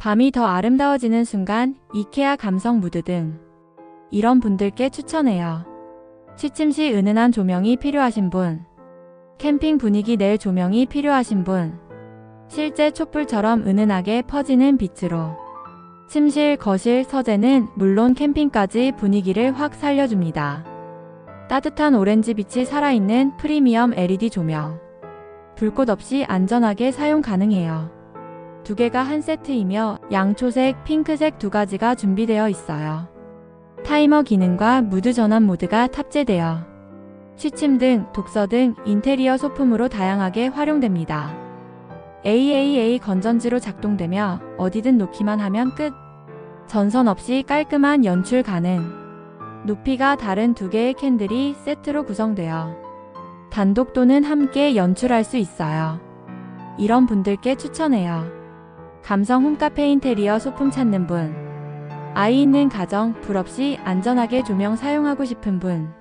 밤이 더 아름다워지는 순간 이케아 감성 무드 등 이런 분들께 추천해요. 취침 시 은은한 조명이 필요하신 분, 캠핑 분위기 낼 조명이 필요하신 분, 실제 촛불처럼 은은하게 퍼지는 빛으로 침실, 거실, 서재는 물론 캠핑까지 분위기를 확 살려줍니다. 따뜻한 오렌지 빛이 살아있는 프리미엄 LED 조명. 불꽃 없이 안전하게 사용 가능해요. 두 개가 한 세트이며 양초색, 핑크색 두 가지가 준비되어 있어요. 타이머 기능과 무드 전환 모드가 탑재되어 취침 등 독서 등 인테리어 소품으로 다양하게 활용됩니다. AAA 건전지로 작동되며 어디든 놓기만 하면 끝. 전선 없이 깔끔한 연출 가능. 높이가 다른 두 개의 캔들이 세트로 구성되어 단독 또는 함께 연출할 수 있어요. 이런 분들께 추천해요. 감성 홈카페 인테리어 소품 찾는 분. 아이 있는 가정, 불 없이 안전하게 조명 사용하고 싶은 분.